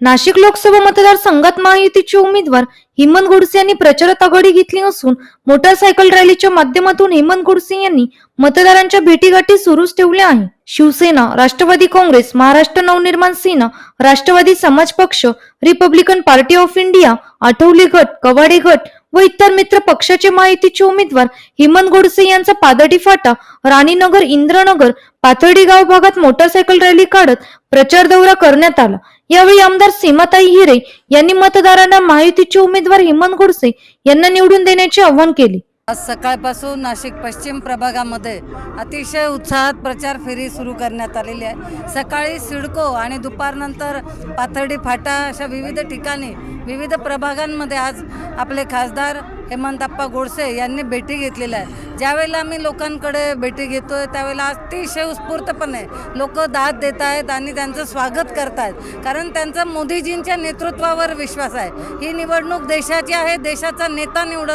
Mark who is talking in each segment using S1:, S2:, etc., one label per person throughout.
S1: नाशिक लोकसभा मतदारसंघात महायुतीचे उमेदवार हेमंत गोडसे यांनी प्रचारात आघाडी घेतली असून मोटारसायकल रॅलीच्या माध्यमातून हेमंत गोडसे यांनी मतदारांच्या भेटीगाठी सुरूच ठेवल्या आहे Shiv Sena Rashtrawadi Congress Maharashtra Navnirman Sena Rashtrawadi Samaj Paksha Republican party of India Athawale गट कवाडे गट व इतर मित्र पक्षाचे माहितीचे उमेदवार हेमंत गोडसे यांचा पादडी फाटा राणीनगर इंद्रनगर पाथर्डी गाव भागात मोटारसायकल रॅली काढत प्रचार दौरा करण्यात आला. यावेळी आमदार सीमाताई हिरे यांनी मतदारांना महायुतीचे उमेदवार हेमंत गोडसे यांना निवडून देण्याचे आवाहन केले.
S2: आज सकाळपासून नाशिक पश्चिम प्रभागामध्ये अतिशय उत्साहात प्रचार फेरी सुरू करण्यात आलेली आहे. सकाळी सिडको आणि दुपारनंतर पाथर्डी फाटा अशा विविध ठिकाणी विविध प्रभागांमध्ये आज आपले खासदार हेमंतप्पा गोडसे यांनी भेटी घेतलेल्या आहे ज्यावेळेला आम्ही लोकांकडे भेटी घेतोय त्यावेळेला अतिशय उत्स्फूर्तपणे लोक दाद देत आहेत आणि त्यांचं स्वागत करत आहेत कारण त्यांचा मोदीजींच्या नेतृत्वावर विश्वास आहे. ही निवडणूक देशाची आहे देशाचा नेता निवड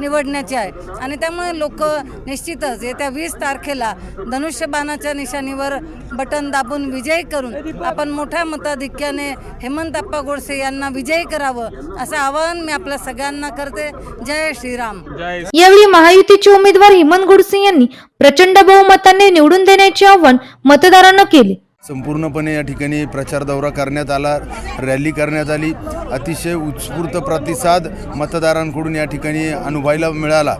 S2: निवडण्याची आहे. आणि त्यामुळे लोक निश्चितच येत्या वीस तारखेला धनुष्यबाणाच्या निशाणीवर बटन दाबून विजयी करून आपण मोठ्या मताधिक्याने हेमंतप्पा गोडसे यांना विजयी करावं असं आवाहन मी आपल्या सगळ्यांना करते. जय श्रीराम.
S1: यावेळी महायुतीचे उमेदवार हेमंत गोडसे यांनी प्रचंड बहुमताने निवडून देण्याचे आवाहन मतदारांना केले.
S3: संपूर्णपणे या ठिकाणी प्रचार दौरा करण्यात आला रॅली करण्यात आली. अतिशय उत्स्फूर्त प्रतिसाद मतदारांकडून या ठिकाणी अनुभवायला मिळाला.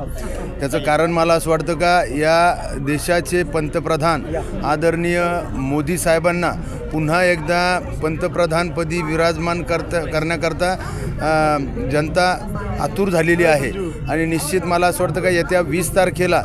S3: त्याचं कारण मला असं वाटतं का या देशाचे पंतप्रधान आदरणीय मोदी साहेबांना पुन्हा एकदा पंतप्रधानपदी विराजमान करता करण्याकरता जनता आतुर झालेली आहे. आणि निश्चित मला असं वाटतं का येत्या वीस तारखेला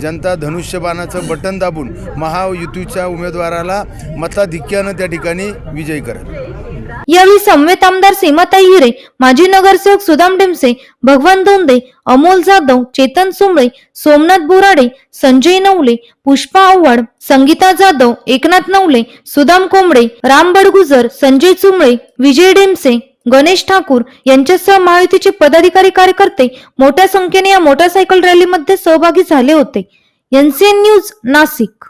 S3: जनता धनुष्यबाणाचं बटन दाबून महायुतीच्या उमेदवाराला मताधिक्यानं त्या ठिकाणी विजयी करेल.
S1: यावेळी समवेत आमदार सीमाताई हिरे माजी नगरसेवक सुदाम डेमसे भगवान धोंदे अमोल जाधव चेतन सुमळे सोमनाथ बोराडे संजय नवले पुष्पा आव्हाड संगीता जाधव एकनाथ नवले सुदाम कोंबडे राम बडगुजर संजय चुंबळे विजय डेमसे गणेश ठाकूर यांच्यासह महायुतीचे पदाधिकारी कार्यकर्ते मोठ्या संख्येने या मोटारसायकल रॅलीमध्ये सहभागी झाले होते. NCN news Nashik.